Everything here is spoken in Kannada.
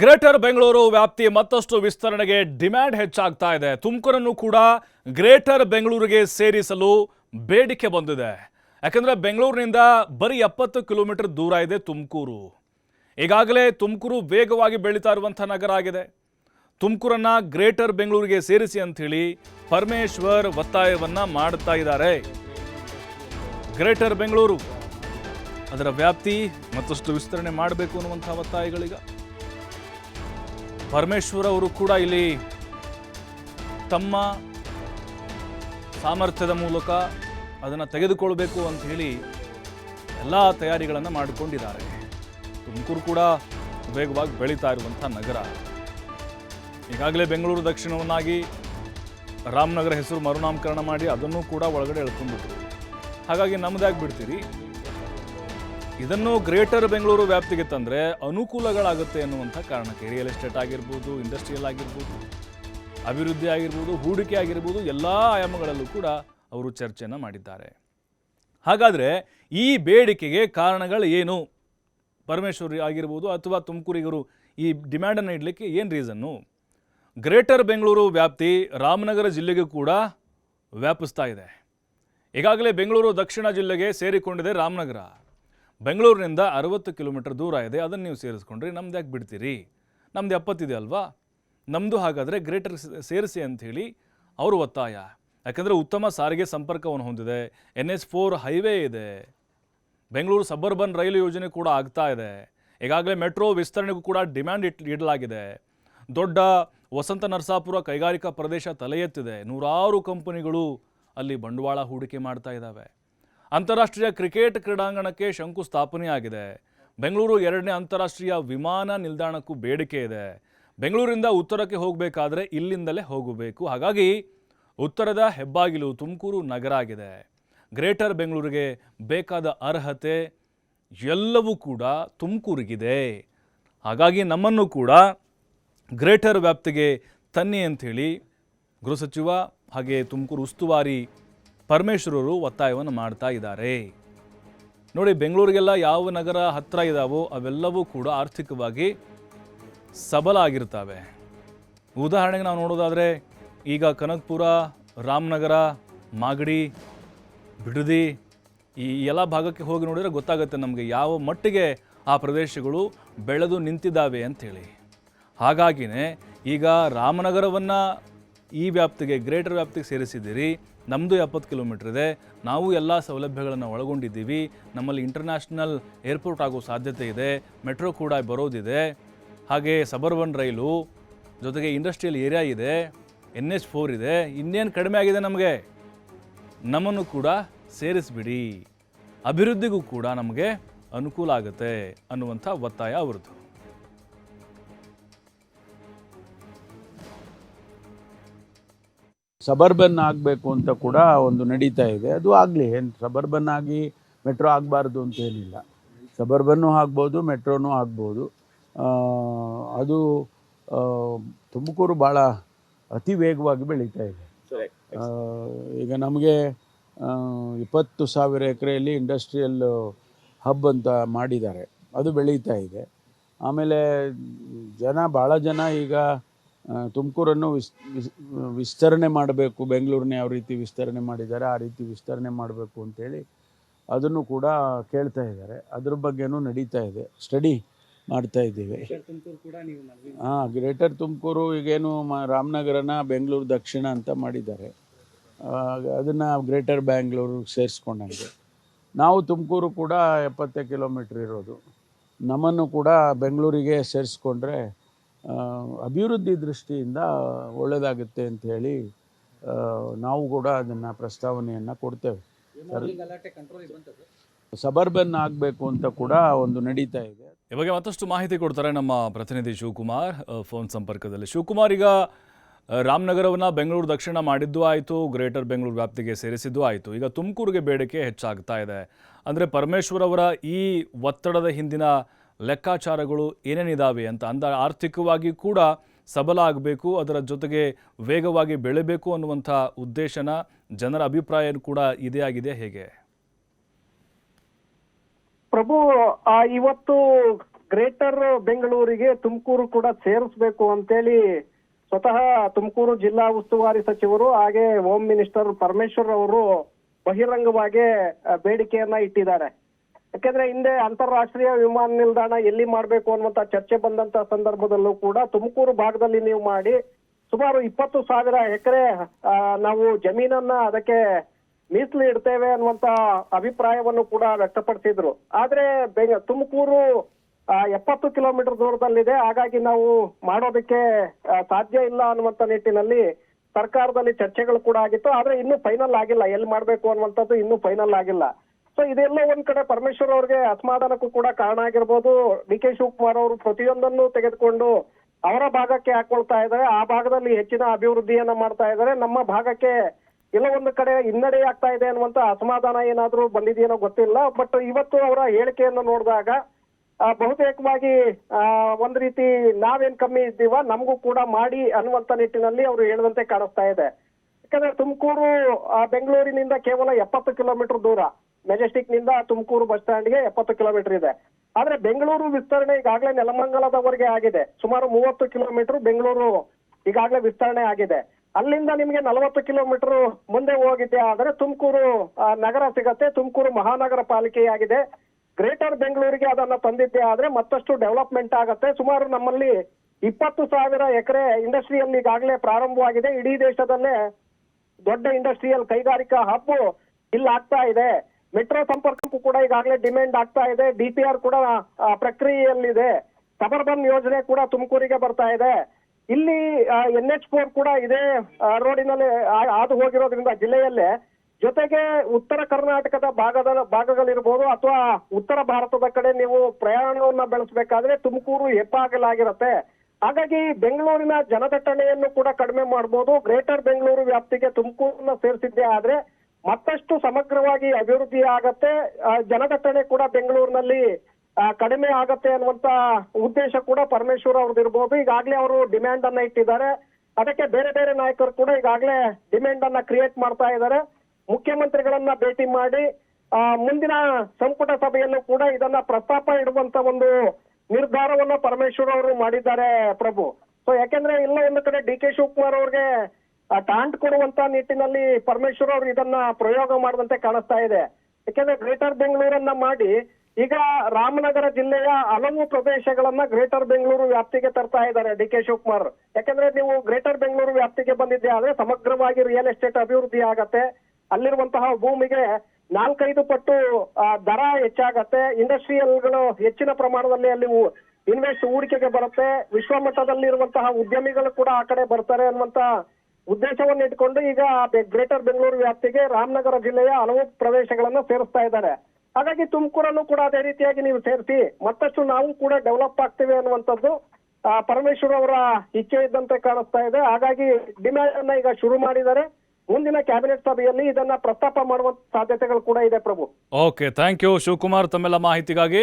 ಗ್ರೇಟರ್ ಬೆಂಗಳೂರು ವ್ಯಾಪ್ತಿ ಮತ್ತಷ್ಟು ವಿಸ್ತರಣೆಗೆ ಡಿಮ್ಯಾಂಡ್ ಹೆಚ್ಚಾಗ್ತಾ ಇದೆ. ತುಮಕೂರನ್ನು ಕೂಡ ಗ್ರೇಟರ್ ಬೆಂಗಳೂರಿಗೆ ಸೇರಿಸಲು ಬೇಡಿಕೆ ಬಂದಿದೆ. ಯಾಕಂದರೆ ಬೆಂಗಳೂರಿನಿಂದ ಬರೀ ಎಪ್ಪತ್ತು ಕಿಲೋಮೀಟರ್ ದೂರ ಇದೆ ತುಮಕೂರು. ಈಗಾಗಲೇ ತುಮಕೂರು ವೇಗವಾಗಿ ಬೆಳೀತಾ ಇರುವಂಥ ನಗರ ಆಗಿದೆ. ತುಮಕೂರನ್ನು ಗ್ರೇಟರ್ ಬೆಂಗಳೂರಿಗೆ ಸೇರಿಸಿ ಅಂಥೇಳಿ ಪರಮೇಶ್ವರ್ ಒತ್ತಾಯವನ್ನು ಮಾಡ್ತಾ ಇದ್ದಾರೆ. ಗ್ರೇಟರ್ ಬೆಂಗಳೂರು, ಅದರ ವ್ಯಾಪ್ತಿ ಮತ್ತಷ್ಟು ವಿಸ್ತರಣೆ ಮಾಡಬೇಕು ಅನ್ನುವಂಥ ಒತ್ತಾಯಗಳೀಗ. ಪರಮೇಶ್ವರ್ ಅವರು ಕೂಡ ಇಲ್ಲಿ ತಮ್ಮ ಸಾಮರ್ಥ್ಯದ ಮೂಲಕ ಅದನ್ನು ತೆಗೆದುಕೊಳ್ಬೇಕು ಅಂತ ಹೇಳಿ ಎಲ್ಲ ತಯಾರಿಗಳನ್ನು ಮಾಡಿಕೊಂಡಿದ್ದಾರೆ. ತುಮಕೂರು ಕೂಡ ವೇಗವಾಗಿ ಬೆಳೀತಾ ಇರುವಂಥ ನಗರ. ಈಗಾಗಲೇ ಬೆಂಗಳೂರು ದಕ್ಷಿಣವನ್ನಾಗಿ ರಾಮನಗರ ಹೆಸರು ಮರುನಾಮಕರಣ ಮಾಡಿ ಅದನ್ನು ಕೂಡ ಒಳಗಡೆ ಎಳ್ಕೊಂಡ್ಬಿಟ್ರು. ಹಾಗಾಗಿ ನಮ್ದಾಗಿ ಬಿಡ್ತೀರಿ ಇದನ್ನು ಗ್ರೇಟರ್ ಬೆಂಗಳೂರು ವ್ಯಾಪ್ತಿಗೆ ತಂದರೆ ಅನುಕೂಲಗಳಾಗುತ್ತೆ ಅನ್ನುವಂಥ ಕಾರಣಕ್ಕೆ ರಿಯಲ್ ಎಸ್ಟೇಟ್ ಆಗಿರ್ಬೋದು, ಇಂಡಸ್ಟ್ರಿಯಲ್ ಆಗಿರ್ಬೋದು, ಅಭಿವೃದ್ಧಿ ಆಗಿರ್ಬೋದು, ಹೂಡಿಕೆ ಆಗಿರ್ಬೋದು, ಎಲ್ಲ ಆಯಾಮಗಳಲ್ಲೂ ಕೂಡ ಅವರು ಚರ್ಚೆಯನ್ನು ಮಾಡಿದ್ದಾರೆ. ಹಾಗಾದರೆ ಈ ಬೇಡಿಕೆಗೆ ಕಾರಣಗಳು ಏನು? ಪರಮೇಶ್ವರಿ ಆಗಿರ್ಬೋದು ಅಥವಾ ತುಮಕೂರಿಗರು ಈ ಡಿಮ್ಯಾಂಡನ್ನು ಇಡಲಿಕ್ಕೆ ಏನು ರೀಸನ್ನು? ಗ್ರೇಟರ್ ಬೆಂಗಳೂರು ವ್ಯಾಪ್ತಿ ರಾಮನಗರ ಜಿಲ್ಲೆಗೂ ಕೂಡ ವ್ಯಾಪಿಸ್ತಾ ಇದೆ. ಈಗಾಗಲೇ ಬೆಂಗಳೂರು ದಕ್ಷಿಣ ಜಿಲ್ಲೆಗೆ ಸೇರಿಕೊಂಡಿದೆ ರಾಮನಗರ. ಬೆಂಗಳೂರಿನಿಂದ ಅರವತ್ತು ಕಿಲೋಮೀಟರ್ ದೂರ ಇದೆ, ಅದನ್ನು ನೀವು ಸೇರಿಸ್ಕೊಂಡ್ರಿ, ನಮ್ದು ಯಾಕೆ ಬಿಡ್ತೀರಿ? ನಮ್ದು ಎಪ್ಪತ್ತಿದೆ ಅಲ್ವಾ? ನಮ್ಮದು ಹಾಗಾದರೆ ಗ್ರೇಟರ್ ಸೇರಿಸಿ ಅಂಥೇಳಿ ಅವರು ಒತ್ತಾಯ. ಯಾಕಂದರೆ ಉತ್ತಮ ಸಾರಿಗೆ ಸಂಪರ್ಕವನ್ನು ಹೊಂದಿದೆ, ಎನ್ ಎಸ್ ಫೋರ್ ಹೈವೇ ಇದೆ. ಬೆಂಗಳೂರು ಸಬರ್ಬನ್ ರೈಲು ಯೋಜನೆ ಕೂಡ ಆಗ್ತಾ ಇದೆ. ಈಗಾಗಲೇ ಮೆಟ್ರೋ ವಿಸ್ತರಣೆಗೂ ಕೂಡ ಡಿಮ್ಯಾಂಡ್ ಇಟ್, ಇಡಲಾಗಿದೆ. ದೊಡ್ಡ ವಸಂತ ನರಸಾಪುರ ಕೈಗಾರಿಕಾ ಪ್ರದೇಶ ತಲೆ ಎತ್ತಿದೆ ನೂರಾರು ಕಂಪನಿಗಳು ಅಲ್ಲಿ ಬಂಡವಾಳ ಹೂಡಿಕೆ ಮಾಡ್ತಾ ಇದ್ದಾವೆ ಅಂತಾರಾಷ್ಟ್ರೀಯ ಕ್ರಿಕೆಟ್ ಕ್ರೀಡಾಂಗಣಕ್ಕೆ ಶಂಕುಸ್ಥಾಪನೆಯಾಗಿದೆ. ಬೆಂಗಳೂರು ಎರಡನೇ ಅಂತಾರಾಷ್ಟ್ರೀಯ ವಿಮಾನ ನಿಲ್ದಾಣಕ್ಕೂ ಬೇಡಿಕೆ ಇದೆ. ಬೆಂಗಳೂರಿಂದ ಉತ್ತರಕ್ಕೆ ಹೋಗಬೇಕಾದ್ರೆ ಇಲ್ಲಿಂದಲೇ ಹೋಗಬೇಕು. ಹಾಗಾಗಿ ಉತ್ತರದ ಹೆಬ್ಬಾಗಿಲು ತುಮಕೂರು ನಗರ ಆಗಿದೆ. ಗ್ರೇಟರ್ ಬೆಂಗಳೂರಿಗೆ ಬೇಕಾದ ಅರ್ಹತೆ ಎಲ್ಲವೂ ಕೂಡ ತುಮಕೂರಿಗಿದೆ. ಹಾಗಾಗಿ ನಮ್ಮನ್ನು ಕೂಡ ಗ್ರೇಟರ್ ವ್ಯಾಪ್ತಿಗೆ ತನ್ನಿ ಅಂಥೇಳಿ ಗೃಹ ಸಚಿವ ಹಾಗೆ ತುಮಕೂರು ಉಸ್ತುವಾರಿ ಪರಮೇಶ್ವರರು ಒತ್ತಾಯವನ್ನು ಮಾಡ್ತಾ ಇದ್ದಾರೆ. ನೋಡಿ, ಬೆಂಗಳೂರಿಗೆಲ್ಲ ಯಾವ ನಗರ ಹತ್ತಿರ ಇದ್ದಾವೋ ಅವೆಲ್ಲವೂ ಕೂಡ ಆರ್ಥಿಕವಾಗಿ ಸಬಲ ಆಗಿರ್ತವೆ. ಉದಾಹರಣೆಗೆ ನಾವು ನೋಡೋದಾದರೆ, ಈಗ ಕನಕಪುರ, ರಾಮನಗರ, ಮಾಗಡಿ, ಬಿಡದಿ ಈ ಎಲ್ಲ ಭಾಗಕ್ಕೆ ಹೋಗಿ ನೋಡಿದರೆ ಗೊತ್ತಾಗುತ್ತೆ ನಮಗೆ ಯಾವ ಮಟ್ಟಿಗೆ ಆ ಪ್ರದೇಶಗಳು ಬೆಳೆದು ನಿಂತಿದ್ದಾವೆ ಅಂಥೇಳಿ. ಹಾಗಾಗಿನೇ ಈಗ ರಾಮನಗರವನ್ನು ಈ ವ್ಯಾಪ್ತಿಗೆ, ಗ್ರೇಟರ್ ವ್ಯಾಪ್ತಿಗೆ ಸೇರಿಸಿದ್ದೀರಿ ನಮ್ಮದು ಎಪ್ಪತ್ತು ಕಿಲೋಮೀಟ್ರ್ ಇದೆ. ನಾವು ಎಲ್ಲ ಸೌಲಭ್ಯಗಳನ್ನು ಒಳಗೊಂಡಿದ್ದೀವಿ. ನಮ್ಮಲ್ಲಿ ಇಂಟರ್ನ್ಯಾಷನಲ್ ಏರ್ಪೋರ್ಟ್ ಆಗೋ ಸಾಧ್ಯತೆ ಇದೆ. ಮೆಟ್ರೋ ಕೂಡ ಬರೋದಿದೆ. ಹಾಗೆ ಸಬರ್ಬನ್ ರೈಲು ಜೊತೆಗೆ ಇಂಡಸ್ಟ್ರಿಯಲ್ ಏರಿಯಾ ಇದೆ. ಎನ್ ಎಚ್ ಫೋರ್ ಇದೆ. ಇನ್ನೇನು ಕಡಿಮೆ ಆಗಿದೆ ನಮಗೆ? ನಮ್ಮನ್ನು ಕೂಡ ಸೇರಿಸ್ಬಿಡಿ. ಅಭಿವೃದ್ಧಿಗೂ ಕೂಡ ನಮಗೆ ಅನುಕೂಲ ಆಗುತ್ತೆ ಅನ್ನುವಂಥ ಒತ್ತಾಯ ಅವರದ್ದು. ಸಬರ್ಬನ್ ಆಗಬೇಕು ಅಂತ ಕೂಡ ಒಂದು ನಡೀತಾ ಇದೆ. ಅದು ಆಗಲಿ ಏನು ಸಬರ್ಬನ್ ಆಗಿ ಮೆಟ್ರೋ ಆಗಬಾರ್ದು ಅಂತ ಏನಿಲ್ಲ. ಸಬರ್ಬನ್ನು ಆಗ್ಬೋದು ಮೆಟ್ರೋನೂ ಆಗ್ಬೋದು. ಅದು ತುಮಕೂರು ಭಾಳ ಅತಿ ವೇಗವಾಗಿ ಬೆಳೀತಾ ಇದೆ. ಈಗ ನಮಗೆ ಇಪ್ಪತ್ತು ಸಾವಿರ ಎಕರೆಯಲ್ಲಿ ಇಂಡಸ್ಟ್ರಿಯಲ್ ಹಬ್ ಅಂತ ಮಾಡಿದ್ದಾರೆ. ಅದು ಬೆಳೀತಾ ಇದೆ. ಆಮೇಲೆ ಜನ ಭಾಳ ಜನ ಈಗ ತುಮಕೂರನ್ನು ವಿಸ್ ವಿಸ್- ವಿಸ್ತರಣೆ ಮಾಡಬೇಕು. ಬೆಂಗಳೂರನ್ನ ಯಾವ ರೀತಿ ವಿಸ್ತರಣೆ ಮಾಡಿದ್ದಾರೆ ಆ ರೀತಿ ವಿಸ್ತರಣೆ ಮಾಡಬೇಕು ಅಂತೇಳಿ ಅದನ್ನು ಕೂಡ ಕೇಳ್ತಾ ಇದ್ದಾರೆ. ಅದ್ರ ಬಗ್ಗೆನೂ ನಡೀತಾ ಇದೆ. ಸ್ಟಡಿ ಮಾಡ್ತಾ ಇದ್ದೀವಿ. ಹಾಂ ಗ್ರೇಟರ್ ತುಮಕೂರು ಈಗೇನು ಮ ರಾಮನಗರನ ಬೆಂಗಳೂರು ದಕ್ಷಿಣ ಅಂತ ಮಾಡಿದ್ದಾರೆ. ಅದನ್ನು ಗ್ರೇಟರ್ ಬ್ಯಾಂಗ್ಳೂರು ಸೇರಿಸ್ಕೊಂಡಂಗೆ. ನಾವು ತುಮಕೂರು ಕೂಡ ಎಪ್ಪತ್ತೇ ಕಿಲೋಮೀಟ್ರ್ ಇರೋದು. ನಮ್ಮನ್ನು ಕೂಡ ಬೆಂಗಳೂರಿಗೆ ಸೇರಿಸ್ಕೊಂಡ್ರೆ ಅಭಿವೃದ್ಧಿ ದೃಷ್ಟಿಯಿಂದ ಒಳ್ಳೆಯದಾಗುತ್ತೆ ಅಂಥೇಳಿ ಹೇಳಿ ನಾವು ಕೂಡ ಅದನ್ನು ಪ್ರಸ್ತಾವನೆಯನ್ನು ಕೊಡ್ತೇವೆ. ಸಬರ್ಬನ್ ಆಗಬೇಕು ಅಂತ ಕೂಡ ಒಂದು ನಡೀತಾ ಇದೆ. ಇವಾಗ ಮತ್ತಷ್ಟು ಮಾಹಿತಿ ಕೊಡ್ತಾರೆ ನಮ್ಮ ಪ್ರತಿನಿಧಿ ಶಿವಕುಮಾರ್. ಫೋನ್ ಸಂಪರ್ಕದಲ್ಲಿ. ಶಿವಕುಮಾರ್ ಈಗ ರಾಮನಗರವನ್ನು ಬೆಂಗಳೂರು ದಕ್ಷಿಣ ಮಾಡಿದ್ದು ಆಯಿತು ಗ್ರೇಟರ್ ಬೆಂಗಳೂರು ವ್ಯಾಪ್ತಿಗೆ ಸೇರಿಸಿದ್ದು ಆಯಿತು. ಈಗ ತುಮಕೂರಿಗೆ ಬೇಡಿಕೆ ಹೆಚ್ಚಾಗ್ತಾ ಇದೆ. ಅಂದರೆ ಪರಮೇಶ್ವರ್ ಅವರ ಈ ಒತ್ತಡದ ಹಿಂದಿನ ಲೆಕ್ಕಾಚಾರಗಳು ಏನೇನಿದ್ದಾವೆ ಅಂತ ಅಂದ ಆರ್ಥಿಕವಾಗಿ ಕೂಡ ಸಬಲ ಆಗಬೇಕು ಅದರ ಜೊತೆಗೆ ವೇಗವಾಗಿ ಬೆಳೆಯಬೇಕು ಅನ್ನುವಂಥ ಉದ್ದೇಶನ ಜನರ ಅಭಿಪ್ರಾಯ ಕೂಡ ಇದೇ ಆಗಿದೆ. ಹೇಗೆ? ಪ್ರಭು ಇವತ್ತು ಗ್ರೇಟರ್ ಬೆಂಗಳೂರಿಗೆ ತುಮಕೂರು ಕೂಡ ಸೇರಿಸ್ಬೇಕು ಅಂತೇಳಿ ಸ್ವತಃ ತುಮಕೂರು ಜಿಲ್ಲಾ ಉಸ್ತುವಾರಿ ಸಚಿವರು ಹಾಗೆ ಹೋಮ್ ಮಿನಿಸ್ಟರ್ ಪರಮೇಶ್ವರ್ ಅವರು ಬಹಿರಂಗವಾಗಿ ಬೇಡಿಕೆಯನ್ನ ಇಟ್ಟಿದ್ದಾರೆ. ಯಾಕೆಂದ್ರೆ ಹಿಂದೆ ಅಂತಾರಾಷ್ಟ್ರೀಯ ವಿಮಾನ ನಿಲ್ದಾಣ ಎಲ್ಲಿ ಮಾಡಬೇಕು ಅನ್ನುವಂತ ಚರ್ಚೆ ಬಂದಂತ ಸಂದರ್ಭದಲ್ಲೂ ಕೂಡ ತುಮಕೂರು ಭಾಗದಲ್ಲಿ ನೀವು ಮಾಡಿ ಸುಮಾರು ಇಪ್ಪತ್ತು ಸಾವಿರ ಎಕರೆ ನಾವು ಜಮೀನನ್ನ ಅದಕ್ಕೆ ಮೀಸಲು ಇಡ್ತೇವೆ ಅನ್ನುವಂತ ಅಭಿಪ್ರಾಯವನ್ನು ಕೂಡ ವ್ಯಕ್ತಪಡಿಸಿದ್ರು. ಆದ್ರೆ ಬೆಂಗ, ತುಮಕೂರು ಎಪ್ಪತ್ತು ಕಿಲೋಮೀಟರ್ ದೂರದಲ್ಲಿದೆ. ಹಾಗಾಗಿ ನಾವು ಮಾಡೋದಕ್ಕೆ ಸಾಧ್ಯ ಇಲ್ಲ ಅನ್ನುವಂತ ನಿಟ್ಟಿನಲ್ಲಿ ಸರ್ಕಾರದಲ್ಲಿ ಚರ್ಚೆಗಳು ಕೂಡ ಆಗಿತ್ತು. ಆದ್ರೆ ಇನ್ನೂ ಫೈನಲ್ ಆಗಿಲ್ಲ. ಎಲ್ಲಿ ಮಾಡಬೇಕು ಅನ್ನುವಂಥದ್ದು ಇನ್ನೂ ಫೈನಲ್ ಆಗಿಲ್ಲ. ಸೊ ಇದೆಲ್ಲ ಒಂದ್ ಕಡೆ ಪರಮೇಶ್ವರ್ ಅವ್ರಿಗೆ ಅಸಮಾಧಾನಕ್ಕೂ ಕೂಡ ಕಾರಣ ಆಗಿರ್ಬೋದು. ಡಿ ಕೆ ಶಿವಕುಮಾರ್ ಅವರು ಪ್ರತಿಯೊಂದನ್ನು ತೆಗೆದುಕೊಂಡು ಅವರ ಭಾಗಕ್ಕೆ ಹಾಕೊಳ್ತಾ ಇದ್ದಾರೆ. ಆ ಭಾಗದಲ್ಲಿ ಹೆಚ್ಚಿನ ಅಭಿವೃದ್ಧಿಯನ್ನ ಮಾಡ್ತಾ ಇದ್ದಾರೆ. ನಮ್ಮ ಭಾಗಕ್ಕೆ ಎಲ್ಲ ಒಂದು ಕಡೆ ಹಿನ್ನಡೆ ಆಗ್ತಾ ಇದೆ ಅನ್ನುವಂತ ಅಸಮಾಧಾನ ಏನಾದ್ರೂ ಬಂದಿದೆಯೇನೋ ಗೊತ್ತಿಲ್ಲ. ಬಟ್ ಇವತ್ತು ಅವರ ಹೇಳಿಕೆಯನ್ನು ನೋಡಿದಾಗ ಬಹುತೇಕವಾಗಿ ಒಂದ್ ರೀತಿ ನಾವೇನ್ ಕಮ್ಮಿ ಇದ್ದೀವ, ನಮಗೂ ಕೂಡ ಮಾಡಿ ಅನ್ನುವಂತ ನಿಟ್ಟಿನಲ್ಲಿ ಅವರು ಹೇಳದಂತೆ ಕಾಣಿಸ್ತಾ ಇದೆ. ಯಾಕಂದ್ರೆ ತುಮಕೂರು ಬೆಂಗಳೂರಿನಿಂದ ಕೇವಲ ಎಪ್ಪತ್ತು ಕಿಲೋಮೀಟರ್ ದೂರ. ಮೆಜೆಸ್ಟಿಕ್ನಿಂದ ತುಮಕೂರು ಬಸ್ ಸ್ಟ್ಯಾಂಡ್ಗೆ ಎಪ್ಪತ್ತು ಕಿಲೋಮೀಟರ್ ಇದೆ. ಆದ್ರೆ ಬೆಂಗಳೂರು ವಿಸ್ತರಣೆ ಈಗಾಗಲೇ ನೆಲಮಂಗಲದವರೆಗೆ ಆಗಿದೆ. ಸುಮಾರು ಮೂವತ್ತು ಕಿಲೋಮೀಟರ್ ಬೆಂಗಳೂರು ಈಗಾಗಲೇ ವಿಸ್ತರಣೆ ಆಗಿದೆ. ಅಲ್ಲಿಂದ ನಿಮಗೆ ನಲವತ್ತು ಕಿಲೋಮೀಟರ್ ಮುಂದೆ ಹೋಗಿದ್ದೆ ಆದ್ರೆ ತುಮಕೂರು ನಗರ ಸಿಗತ್ತೆ. ತುಮಕೂರು ಮಹಾನಗರ ಪಾಲಿಕೆಯಾಗಿದೆ. ಗ್ರೇಟರ್ ಬೆಂಗಳೂರಿಗೆ ಅದನ್ನ ತಂದಿದ್ದೆ. ಆದ್ರೆ ಮತ್ತಷ್ಟು ಡೆವಲಪ್ಮೆಂಟ್ ಆಗತ್ತೆ. ಸುಮಾರು ನಮ್ಮಲ್ಲಿ ಇಪ್ಪತ್ತು ಸಾವಿರ ಎಕರೆ ಇಂಡಸ್ಟ್ರಿಯಲ್ ಈಗಾಗಲೇ ಪ್ರಾರಂಭವಾಗಿದೆ. ಇಡೀ ದೇಶದಲ್ಲೇ ದೊಡ್ಡ ಇಂಡಸ್ಟ್ರಿಯಲ್ ಕೈಗಾರಿಕಾ ಹಬ್ ಇಲ್ಲಿ ಆಗ್ತಾ ಇದೆ. ಮೆಟ್ರೋ ಸಂಪರ್ಕಕ್ಕೂ ಕೂಡ ಈಗಾಗಲೇ ಡಿಮ್ಯಾಂಡ್ ಆಗ್ತಾ ಇದೆ. ಡಿ ಪಿ ಆರ್ ಕೂಡ ಪ್ರಕ್ರಿಯೆಯಲ್ಲಿದೆ. ಸಬರ್ಬನ್ ಯೋಜನೆ ಕೂಡ ತುಮಕೂರಿಗೆ ಬರ್ತಾ ಇದೆ. ಇಲ್ಲಿ ಎನ್ ಎಚ್ ಫೋರ್ ಕೂಡ ಇದೇ ರೋಡಿನಲ್ಲಿ ಹಾದು ಹೋಗಿರೋದ್ರಿಂದ ಜಿಲ್ಲೆಯಲ್ಲೇ ಜೊತೆಗೆ ಉತ್ತರ ಕರ್ನಾಟಕದ ಭಾಗದ, ಭಾಗಗಳಿರ್ಬೋದು ಅಥವಾ ಉತ್ತರ ಭಾರತದ ಕಡೆ ನೀವು ಪ್ರಯಾಣವನ್ನ ಬೆಳೆಸಬೇಕಾದ್ರೆ ತುಮಕೂರು ಹೆಪ್ಪಾಗಲಾಗಿರುತ್ತೆ ಹಾಗಾಗಿ ಬೆಂಗಳೂರಿನ ಜನದಟ್ಟಣೆಯನ್ನು ಕೂಡ ಕಡಿಮೆ ಮಾಡಬಹುದು ಗ್ರೇಟರ್ ಬೆಂಗಳೂರು ವ್ಯಾಪ್ತಿಗೆ ತುಮಕೂರನ್ನ ಸೇರಿಸಿದ್ದೆ ಆದ್ರೆ ಮತ್ತಷ್ಟು ಸಮಗ್ರವಾಗಿ ಅಭಿವೃದ್ಧಿ ಆಗತ್ತೆ. ಜನದಟ್ಟಣೆ ಕೂಡ ಬೆಂಗಳೂರಿನಲ್ಲಿ ಕಡಿಮೆ ಆಗತ್ತೆ ಅನ್ನುವಂತ ಉದ್ದೇಶ ಕೂಡ ಪರಮೇಶ್ವರ್ ಅವ್ರದ್ದು ಇರ್ಬೋದು. ಈಗಾಗಲೇ ಅವರು ಡಿಮ್ಯಾಂಡ್ ಅನ್ನ ಇಟ್ಟಿದ್ದಾರೆ. ಅದಕ್ಕೆ ಬೇರೆ ಬೇರೆ ನಾಯಕರು ಕೂಡ ಈಗಾಗಲೇ ಡಿಮ್ಯಾಂಡ್ ಅನ್ನ ಕ್ರಿಯೇಟ್ ಮಾಡ್ತಾ ಇದ್ದಾರೆ. ಮುಖ್ಯಮಂತ್ರಿಗಳನ್ನ ಭೇಟಿ ಮಾಡಿ ಮುಂದಿನ ಸಂಪುಟ ಸಭೆಯಲ್ಲೂ ಕೂಡ ಇದನ್ನ ಪ್ರಸ್ತಾಪ ಇಡುವಂತ ಒಂದು ನಿರ್ಧಾರವನ್ನ ಪರಮೇಶ್ವರ್ ಅವರು ಮಾಡಿದ್ದಾರೆ ಪ್ರಭು. ಸೊ ಯಾಕೆಂದ್ರೆ ಇಲ್ಲ ಒಂದು ಕಡೆ ಡಿ ಕೆ ಶಿವಕುಮಾರ್ ಅವ್ರಿಗೆ ಟಾಂಟ್ ಕೊಡುವಂತ ನಿಟ್ಟಿನಲ್ಲಿ ಪರಮೇಶ್ವರ್ ಅವರು ಇದನ್ನ ಪ್ರಯೋಗ ಮಾಡದಂತೆ ಕಾಣಿಸ್ತಾ ಇದೆ. ಯಾಕೆಂದ್ರೆ ಗ್ರೇಟರ್ ಬೆಂಗಳೂರನ್ನ ಮಾಡಿ ಈಗ ರಾಮನಗರ ಜಿಲ್ಲೆಯ ಹಲವು ಪ್ರದೇಶಗಳನ್ನ ಗ್ರೇಟರ್ ಬೆಂಗಳೂರು ವ್ಯಾಪ್ತಿಗೆ ತರ್ತಾ ಇದ್ದಾರೆ ಡಿ ಕೆ ಶಿವಕುಮಾರ್. ಯಾಕಂದ್ರೆ ನೀವು ಗ್ರೇಟರ್ ಬೆಂಗಳೂರು ವ್ಯಾಪ್ತಿಗೆ ಬಂದಿದ್ದೆ ಆದ್ರೆ ಸಮಗ್ರವಾಗಿ ರಿಯಲ್ ಎಸ್ಟೇಟ್ ಅಭಿವೃದ್ಧಿ ಆಗತ್ತೆ. ಅಲ್ಲಿರುವಂತಹ ಭೂಮಿಗೆ ನಾಲ್ಕೈದು ಪಟ್ಟು ದರ ಹೆಚ್ಚಾಗತ್ತೆ. ಇಂಡಸ್ಟ್ರಿಯಲ್ಗಳು ಹೆಚ್ಚಿನ ಪ್ರಮಾಣದಲ್ಲಿ ಅಲ್ಲಿ ಇನ್ವೆಸ್ಟ್ ಹೂಡಿಕೆಗೆ ಬರುತ್ತೆ. ವಿಶ್ವಮಟ್ಟದಲ್ಲಿರುವಂತಹ ಉದ್ಯಮಿಗಳು ಕೂಡ ಆ ಕಡೆ ಬರ್ತಾರೆ ಅನ್ನುವಂತ ಉದ್ದೇಶವನ್ನು ಇಟ್ಕೊಂಡು ಈಗ ಗ್ರೇಟರ್ ಬೆಂಗಳೂರು ವ್ಯಾಪ್ತಿಗೆ ರಾಮನಗರ ಜಿಲ್ಲೆಯ ಹಲವು ಪ್ರದೇಶಗಳನ್ನ ಸೇರಿಸ್ತಾ ಇದ್ದಾರೆ. ಹಾಗಾಗಿ ತುಮಕೂರನ್ನು ಕೂಡ ಅದೇ ರೀತಿಯಾಗಿ ನೀವು ಸೇರಿಸಿ, ಮತ್ತಷ್ಟು ನಾವು ಕೂಡ ಡೆವಲಪ್ ಆಗ್ತೇವೆ ಅನ್ನುವಂಥದ್ದು ಪರಮೇಶ್ವರ್ ಅವರ ಇಚ್ಛೆ ಇದ್ದಂತೆ ಕಾಣಿಸ್ತಾ ಇದೆ. ಹಾಗಾಗಿ ಡಿಮ್ಯಾಂಡ್ ಅನ್ನ ಈಗ ಶುರು ಮಾಡಿದ್ದಾರೆ. ಮುಂದಿನ ಕ್ಯಾಬಿನೆಟ್ ಸಭೆಯಲ್ಲಿ ಇದನ್ನ ಪ್ರಸ್ತಾಪ ಮಾಡುವ ಸಾಧ್ಯತೆಗಳು ಕೂಡ ಇದೆ Prabhu. Okay thank you Shivakumar, ತಮ್ಮೆಲ್ಲ ಮಾಹಿತಿಗಾಗಿ.